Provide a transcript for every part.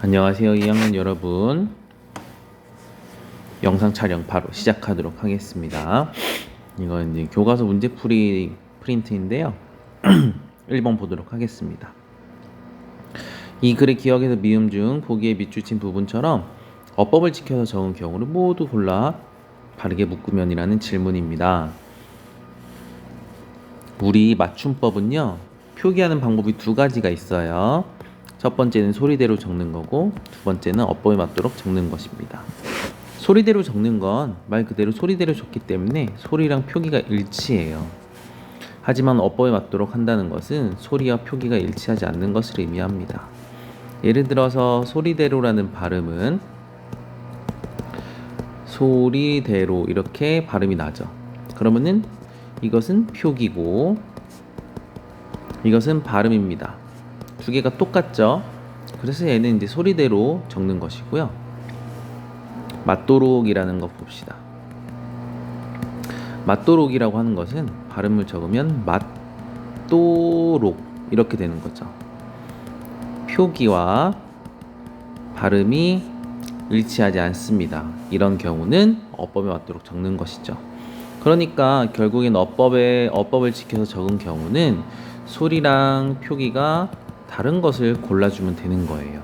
안녕하세요 2학년 여러분. 영상 촬영 바로 시작하도록 하겠습니다. 이건 이제 교과서 문제풀이 프린트인데요. 1번 보도록 하겠습니다. 이 글의 기억에서 미음 중 보기에 밑줄친 부분처럼 어법을 지켜서 적은 경우를 모두 골라 바르게 묶으면이라는 질문입니다. 우리 맞춤법은요 표기하는 방법이 두 가지가 있어요 첫 번째는 소리대로 적는 거고 두 번째는 어법에 맞도록 적는 것입니다. 소리대로 적는 건 말 그대로 소리대로 적기 때문에 소리랑 표기가 일치해요. 하지만 어법에 맞도록 한다는 것은 소리와 표기가 일치하지 않는 것을 의미합니다. 예를 들어서 소리대로라는 발음은 소리대로 이렇게 발음이 나죠. 그러면은 이것은 표기고 이것은 발음입니다. 두 개가 똑같죠. 그래서 얘는 이제 소리대로 적는 것이고요. 맞도록이라는 거 봅시다. 맞도록이라고 하는 것은 발음을 적으면 맞도록 이렇게 되는 거죠. 표기와 발음이 일치하지 않습니다. 이런 경우는 어법에 맞도록 적는 것이죠. 그러니까 결국엔 어법에 어법을 지켜서 적은 경우는 소리랑 표기가 다른 것을 골라주면 되는 거예요.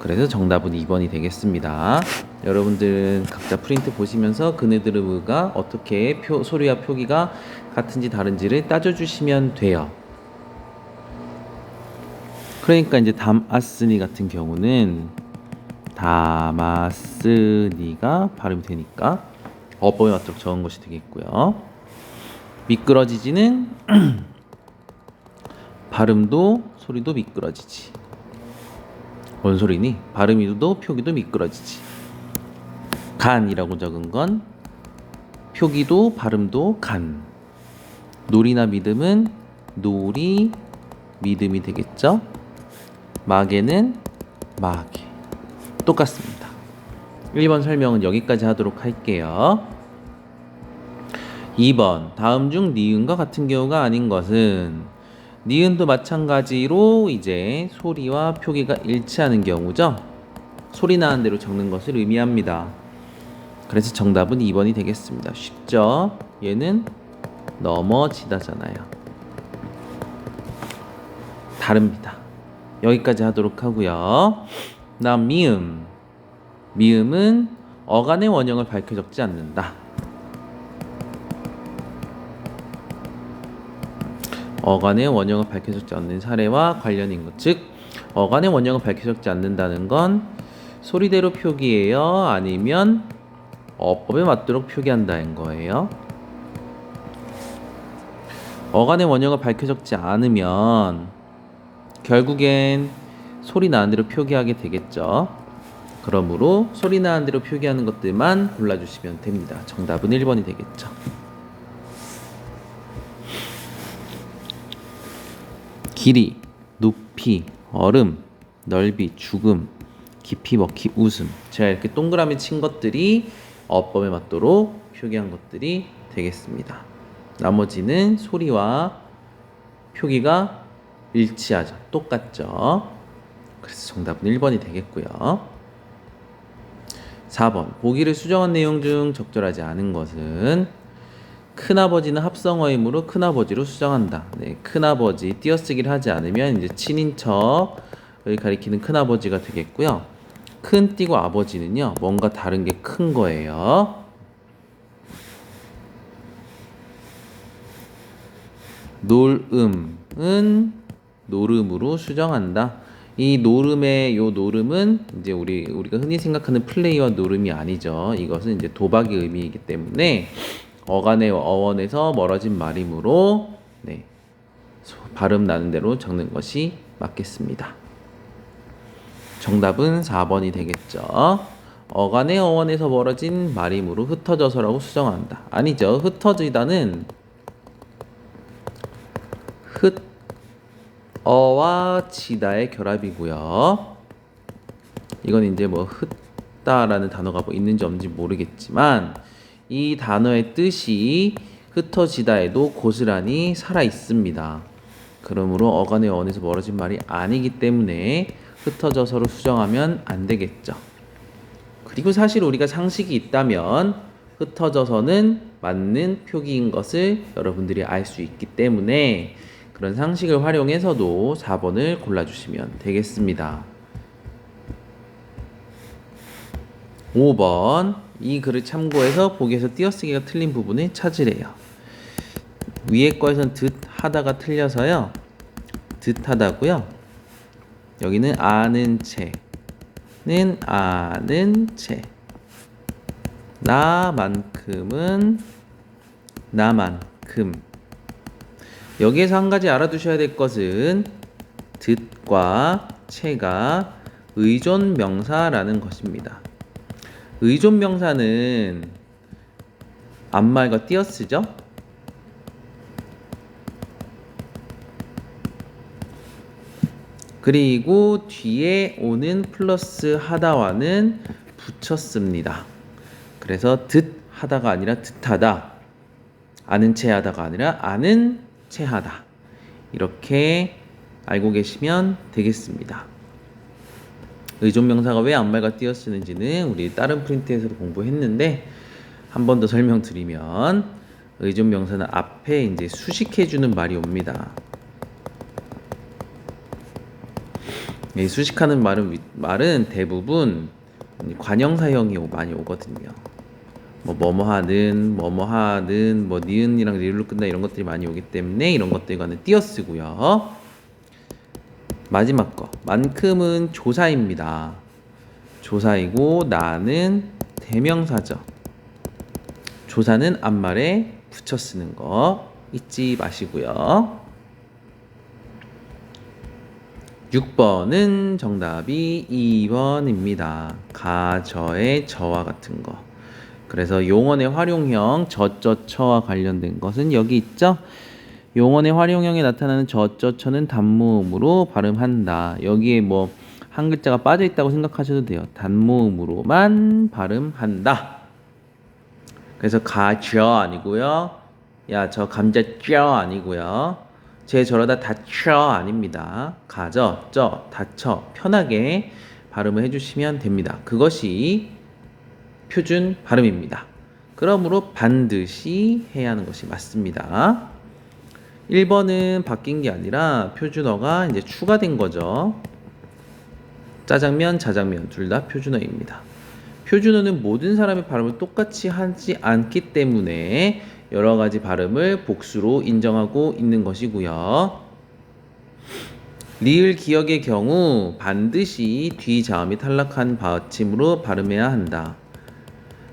그래서 정답은 2번이 되겠습니다. 여러분들은 각자 프린트 보시면서 그네드르브가 어떻게 표, 소리와 표기가 같은지 다른지를 따져주시면 돼요. 그러니까 이제 담아스니 같은 경우는 담아스니가 발음이 되니까 어법에 맞도록 적은 것이 되겠고요. 미끄러지지는 발음도 소리도 미끄러지지. 뭔 소리니? 발음이도 표기도 미끄러지지. 간이라고 적은 건 표기도 발음도 간. 놀이나 믿음은 놀이 믿음이 되겠죠? 마개는 마개. 똑같습니다. 1번 설명은 여기까지 하도록 할게요. 2번 다음 중 니은과 같은 경우가 아닌 것은 니은도 마찬가지로 이제 소리와 표기가 일치하는 경우죠. 소리 나는 대로 적는 것을 의미합니다. 그래서 정답은 2번이 되겠습니다. 쉽죠? 얘는 넘어지다잖아요. 다릅니다. 여기까지 하도록 하고요. 다음 미음. 미음은 어간의 원형을 밝혀 적지 않는다. 어간의 원형을 밝혀 적지 않는 사례와 관련인 것. 즉, 어간의 원형을 밝혀 적지 않는다는 건 소리대로 표기해요? 아니면 어법에 맞도록 표기한다는 거예요. 어간의 원형을 밝혀 적지 않으면 결국엔 소리 나는 대로 표기하게 되겠죠. 그러므로 소리 나는 대로 표기하는 것들만 골라주시면 됩니다. 정답은 1번이 되겠죠. 길이, 높이, 얼음, 넓이, 죽음, 깊이, 먹기, 웃음. 제가 이렇게 동그라미 친 것들이 어법에 맞도록 표기한 것들이 되겠습니다. 나머지는 소리와 표기가 일치하죠. 똑같죠. 그래서 정답은 1번이 되겠고요. 4번. 보기를 수정한 내용 중 적절하지 않은 것은 큰아버지는 합성어이므로 큰아버지로 수정한다. 네, 큰아버지 띄어쓰기를 하지 않으면 이제 친인척을 가리키는 큰아버지가 되겠고요. 큰 띄고 아버지는요. 뭔가 다른 게 큰 거예요. 놀음은 노름으로 수정한다. 이 노름의 요 노름은 이제 우리 우리가 흔히 생각하는 플레이와 노름이 아니죠. 이것은 이제 도박의 의미이기 때문에 어간의 어원에서 멀어진 말이므로 네, 발음 나는 대로 적는 것이 맞겠습니다. 정답은 4번이 되겠죠. 어간의 어원에서 멀어진 말이므로 흩어져서라고 수정한다. 아니죠. 흩어지다는 흩 어와 지다의 결합이고요. 이건 이제 뭐 흩다라는 단어가 뭐 있는지 없는지 모르겠지만 이 단어의 뜻이 흩어지다에도 고스란히 살아 있습니다. 그러므로 어간의 어원에서 멀어진 말이 아니기 때문에 흩어져서로 수정하면 안 되겠죠. 그리고 사실 우리가 상식이 있다면 흩어져서는 맞는 표기인 것을 여러분들이 알 수 있기 때문에 그런 상식을 활용해서도 4번을 골라주시면 되겠습니다. 5번 이 글을 참고해서 보기에서 띄어쓰기가 틀린 부분을 찾으래요. 위에 거에선 듯 하다가 틀려서요. 듯 하다고요. 여기는 아는 채는 아는 채. 나만큼은 나만큼. 여기에서 한 가지 알아두셔야 될 것은 듯과 채가 의존 명사라는 것입니다. 의존 명사는 앞말과 띄어쓰죠. 그리고 뒤에 오는 플러스 하다와는 붙였습니다. 그래서 듯 하다가 아니라 듯하다. 아는 채 하다가 아니라 아는 채 하다. 이렇게 알고 계시면 되겠습니다. 의존 명사가 왜 앞말과 띄어 쓰는지는 우리 다른 프린트에서도 공부했는데 한 번 더 설명드리면 의존 명사는 앞에 이제 수식해 주는 말이 옵니다. 이 수식하는 말은 위- 말은 대부분 관형사형이 오- 많이 오거든요. 뭐 뭐뭐하는 뭐뭐하는 뭐 니은이랑 리을로 끝나 이런 것들이 많이 오기 때문에 이런 것들과는 띄어쓰고요. 마지막 거 만큼은 조사입니다. 조사이고 나는 대명사죠. 조사는 앞말에 붙여 쓰는 거 잊지 마시고요. 6번은 정답이 2번입니다. 가, 저의 저와 같은 거. 그래서 용언의 활용형 저저처와 관련된 것은 여기 있죠? 용언의 활용형에 나타나는 저저처는 단모음으로 발음한다. 여기에 뭐 한 글자가 빠져 있다고 생각하셔도 돼요. 단모음으로만 발음한다. 그래서 가저 아니고요. 야 저 감자 쪄 아니고요. 제 저러다 다쳐 아닙니다. 가저 쪄 다쳐 편하게 발음을 해주시면 됩니다. 그것이 표준 발음입니다. 그러므로 반드시 해야 하는 것이 맞습니다. 1번은 바뀐 게 아니라 표준어가 이제 추가된 거죠. 짜장면, 자장면 둘 다 표준어입니다. 표준어는 모든 사람의 발음을 똑같이 하지 않기 때문에 여러 가지 발음을 복수로 인정하고 있는 것이고요. 리을 기억의 경우 반드시 뒤 자음이 탈락한 받침으로 발음해야 한다.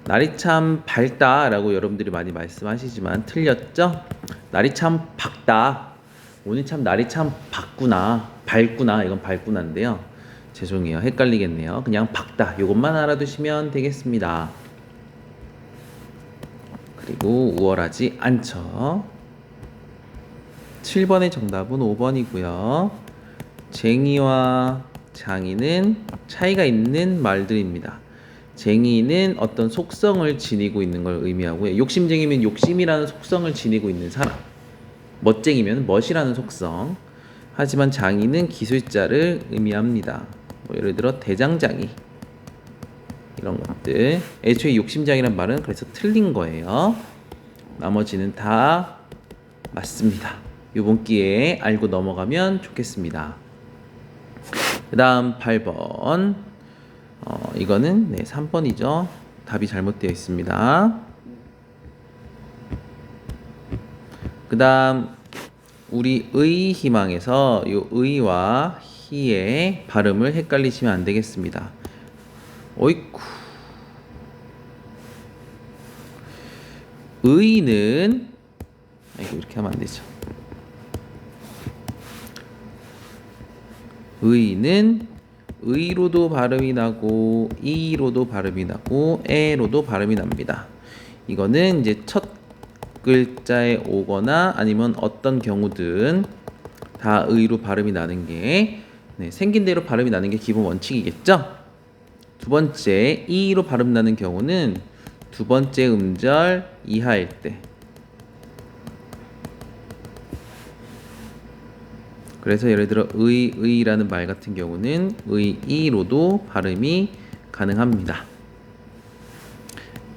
날이 참 밝다라고 여러분들이 많이 말씀하시지만 틀렸죠? 날이 참 밝다. 오늘 참 날이 참 밝구나. 밝구나. 이건 밝구나인데요. 죄송해요. 헷갈리겠네요. 그냥 밝다. 이것만 알아두시면 되겠습니다. 그리고 우월하지 않죠. 7번의 정답은 5번이고요. 쟁이와 장이는 차이가 있는 말들입니다. 쟁이는 어떤 속성을 지니고 있는 걸 의미하고요. 욕심쟁이면 욕심이라는 속성을 지니고 있는 사람. 멋쟁이면 멋이라는 속성. 하지만 장이는 기술자를 의미합니다. 뭐 예를 들어 대장장이 이런 것들. 애초에 욕심장이란 말은 그래서 틀린 거예요. 나머지는 다 맞습니다. 이번 기회에 알고 넘어가면 좋겠습니다. 그 다음 8번. 어, 이거는 네, 3번이죠. 답이 잘못되어 있습니다. 그 다음 우리 의 희망에서 이 의와 희의 발음을 헷갈리시면 안 되겠습니다. 어이쿠. 의는 아이고 이렇게 하면 안 되죠. 의는 의로도 발음이 나고 이로도 발음이 나고 에로도 발음이 납니다. 이거는 이제 첫 글자에 오거나 아니면 어떤 경우든 다 의로 발음이 나는 게 네, 생긴 대로 발음이 나는 게 기본 원칙이겠죠? 두 번째 이로 발음 나는 경우는 두 번째 음절 이하일 때 그래서 예를 들어 의, 의라는 말 같은 경우는 의이로도 발음이 가능합니다.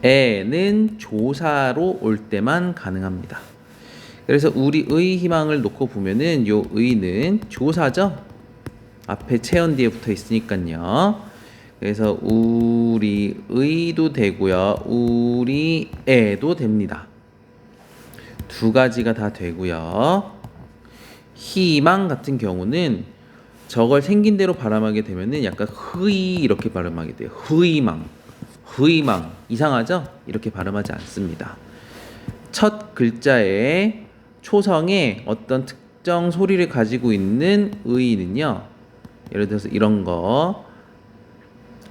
에는 조사로 올 때만 가능합니다. 그래서 우리 의 희망을 놓고 보면은 요 의는 조사죠. 앞에 체언 뒤에 붙어 있으니까요. 그래서 우리 의도 되고요. 우리 애도 됩니다. 두 가지가 다 되고요. 희망 같은 경우는 저걸 생긴 대로 발음하게 되면은 약간 흐이 이렇게 발음하게 돼요. 흐이망, 흐이망 이상하죠? 이렇게 발음하지 않습니다. 첫 글자의 초성에 어떤 특정 소리를 가지고 있는 의는요. 예를 들어서 이런 거.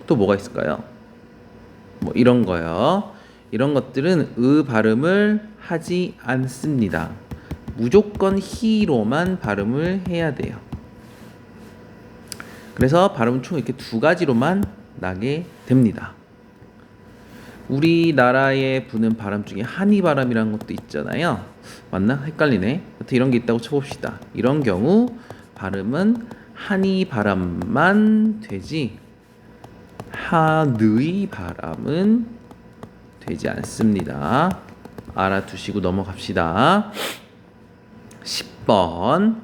또 뭐가 있을까요? 뭐 이런 거요. 이런 것들은 의 발음을 하지 않습니다. 무조건 히로만 발음을 해야 돼요. 그래서 발음은 총 이렇게 두 가지로만 나게 됩니다. 우리나라에 부는 바람 중에 한이 바람이라는 것도 있잖아요. 맞나? 헷갈리네. 여튼 이런 게 있다고 쳐봅시다. 이런 경우 발음은 한이 바람만 되지 한의 바람은 되지 않습니다. 알아두시고 넘어갑시다. 10번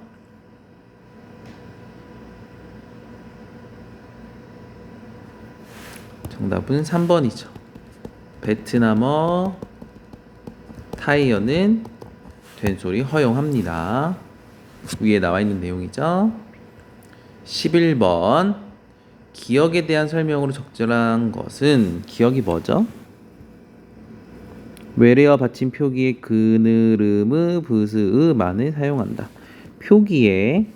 정답은 3번이죠. 베트남어 타이어는 된소리 허용합니다. 위에 나와 있는 내용이죠. 11번 기억에 대한 설명으로 적절한 것은 기억이 뭐죠? 외래어 받침 표기의 그느름의 브스의만을 사용한다. 표기에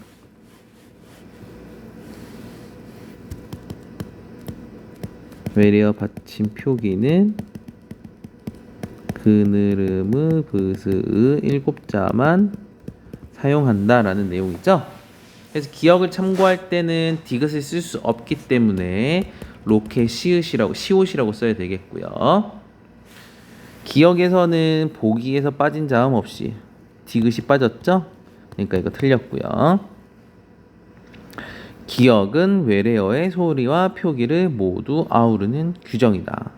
외래어 받침 표기는 그느름의 브스의 일곱 자만 사용한다라는 내용이죠. 그래서 기억을 참고할 때는 디귿을 쓸 수 없기 때문에 로켓 시읒이라고 시옷이라고 써야 되겠고요. 기억에서는 보기에서 빠진 자음 없이 디귿이 빠졌죠? 그러니까 이거 틀렸고요. 기억은 외래어의 소리와 표기를 모두 아우르는 규정이다.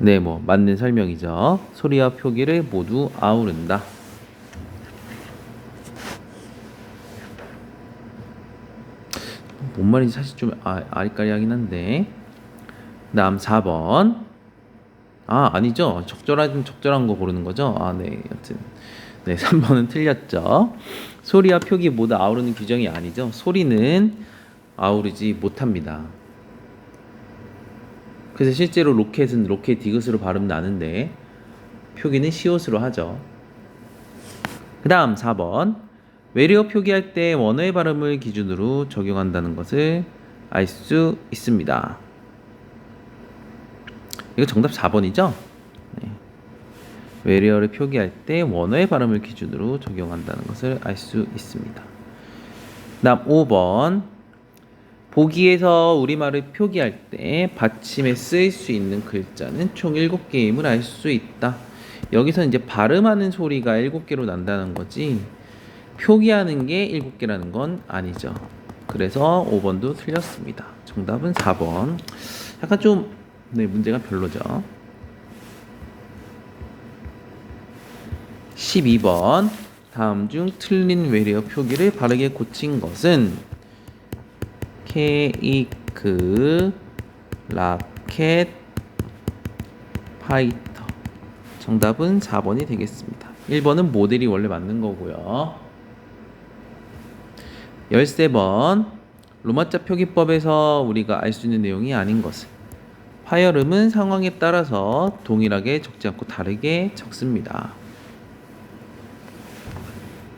네, 뭐 맞는 설명이죠. 소리와 표기를 모두 아우른다. 뭔 말인지 사실 좀 아, 아리까리하긴 한데. 다음 4번. 아, 아니죠. 적절한 적절한 거 고르는 거죠. 아, 네. 여튼 네, 3번은 틀렸죠. 소리와 표기 모두 아우르는 규정이 아니죠. 소리는 아우르지 못합니다. 그래서 실제로 로켓은 로켓 디귿으로 발음 나는데 표기는 시옷으로 하죠. 그 다음 4번 외래어 표기할 때 원어의 발음을 기준으로 적용한다는 것을 알 수 있습니다. 이거 정답 4번이죠? 네. 외래어를 표기할 때 원어의 발음을 기준으로 적용한다는 것을 알 수 있습니다. 다음 5번 보기에서 우리말을 표기할 때 받침에 쓰일 수 있는 글자는 총 7개임을 알 수 있다. 여기서 이제 발음하는 소리가 7개로 난다는 거지 표기하는 게 7개라는 건 아니죠. 그래서 5번도 틀렸습니다. 정답은 4번. 약간 좀 네, 문제가 별로죠. 12번 다음 중 틀린 외래어 표기를 바르게 고친 것은 케이크, 라켓, 파이터. 정답은 4번이 되겠습니다. 1번은 모델이 원래 맞는 거고요. 13번 로마자 표기법에서 우리가 알 수 있는 내용이 아닌 것은 파열음은 상황에 따라서 동일하게 적지 않고 다르게 적습니다.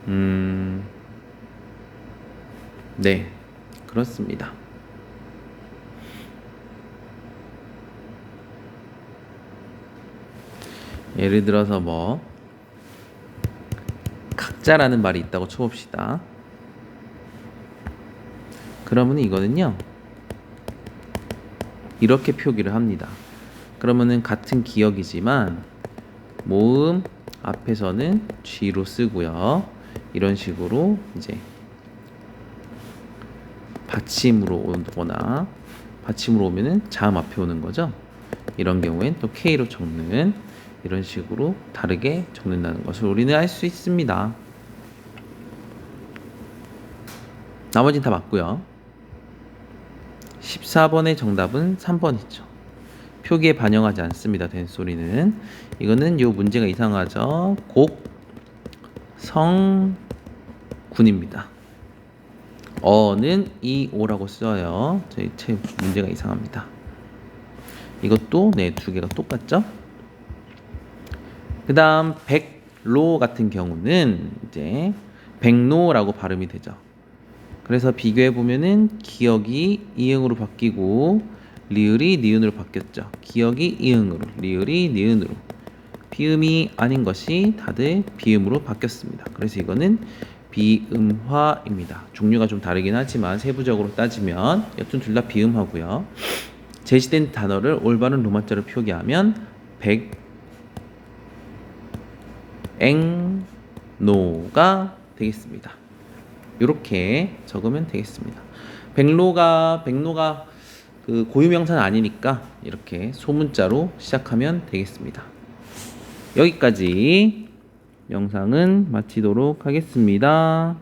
음, 네, 그렇습니다. 예를 들어서 뭐 각자라는 말이 있다고 쳐봅시다. 그러면 이거는요. 이렇게 표기를 합니다. 그러면은 같은 기억이지만 모음, 앞에서는 G로 쓰고요. 이런 식으로 이제 받침으로 오거나 받침으로 오면은 자음 앞에 오는 거죠. 이런 경우엔 또 K로 적는 이런 식으로 다르게 적는다는 것을 우리는 알 수 있습니다. 나머지는 다 맞고요. 14번의 정답은 3번이죠. 표기에 반영하지 않습니다. 된 소리는 이거는 요 문제가 이상하죠. 곡 성 군입니다. 어는 이 오라고 써요. 저희 책 문제가 이상합니다. 이것도 네 두 개가 똑같죠? 그다음 백로 같은 경우는 이제 백로라고 발음이 되죠. 그래서 비교해 보면은 기억이 이응으로 바뀌고 리을이 니은으로 바뀌었죠. 기억이 이응으로, 리을이 니은으로. 비음이 아닌 것이 다들 비음으로 바뀌었습니다. 그래서 이거는 비음화입니다. 종류가 좀 다르긴 하지만 세부적으로 따지면 여튼 둘 다 비음하고요. 제시된 단어를 올바른 로마자로 표기하면 백 앵노가 되겠습니다. 이렇게 적으면 되겠습니다. 백로가 백로가 그 고유명사는 아니니까 이렇게 소문자로 시작하면 되겠습니다. 여기까지 영상은 마치도록 하겠습니다.